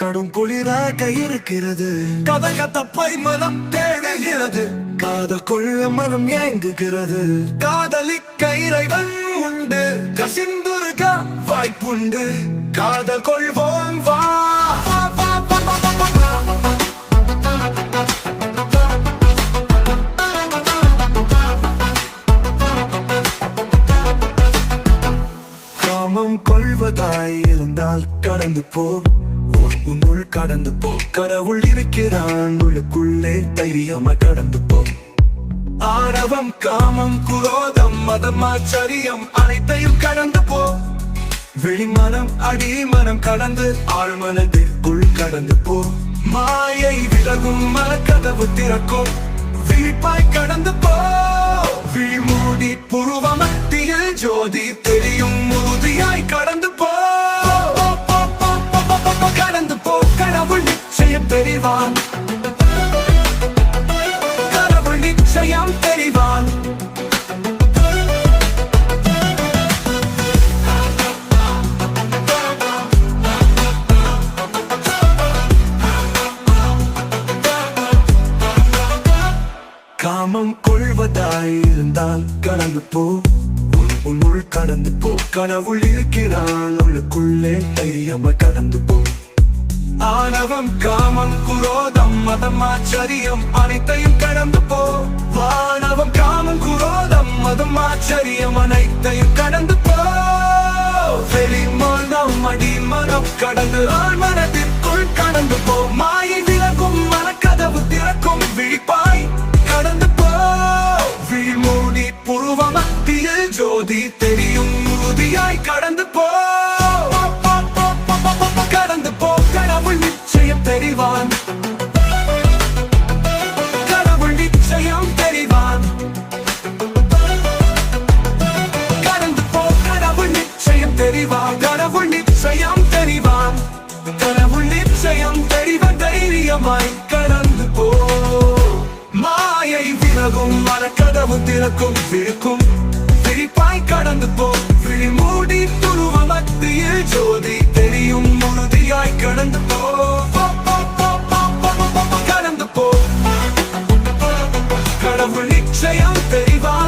கடும் குளிராக இருக்கிறது. கதகத்தப்பை மனம் தேடுகிறது. காத கொள்ள மனம் ஏங்குகிறது. காதலிக்க இறைவன் உண்டு. கசிந்துருக்க வாய்ப்புண்டு. காதல் கொள்வோம் வா வா. காமம் கொள்வதாய் இருந்தால் கடந்து போ. உன்னுள் கடந்து போ. கடவுள் இருக்கிறான். உள்ளுக்குள்ளே தைரியமா கடந்து போ. ஆணவம் காமம் குரோதம் மதம் ஆச்சரியம் அனைத்தையும் கடந்து போ. வெளிமனம் அடிமனம் கடந்து ஆழ்மனதிற்குள் கடந்து போ. மாயை விலகும் மனக்கதவு திறக்கும். விழிப்பாய் கடந்து போ. தெரிவான் கடவுள் நிச்சயம் தெரிவான் காமம் கொள்வதாயிருந்தால் கடந்து போ. உன் உன்னுள் கடந்து போ. கடவுள் இருக்கிறான். உள்ளுக்குள்ளே தைரியமா கடந்து போ. ஆணவம் காமம் குரோதம் மதம் ஆச்சரியம் அனைத்தையும் கடந்து போ. ஆணவம் காமம் குரோதம் மதம் ஆச்சரியம் அனைத்தையும் கடந்து போ. வெளிமனம் அடிமனம் கடந்து ஆள் மனதிற்குள் கடந்து போ. மாயை விலகும் மனக்கதவு திறக்கும் விழிப்பாய் கடந்து போ. விழிமூடி புருவ மத்தியில் ஜோதி தெரிவான். கடவுள் நிச்சயம் தெரிவான். கடந்து போ கடவுள் நிச்சயம் தெரிவான். கடவுள் நிச்சயம் தெரிவான். கடவுள் நிச்சயம் தெரிவ தைரியமாய் கடந்து போ. மாயை விலகும் மன கதவு திறக்கும் விழுக்கும் விரிப்பாய் கடந்து போ. கடவுள் நிச்சயம் தெரிவார்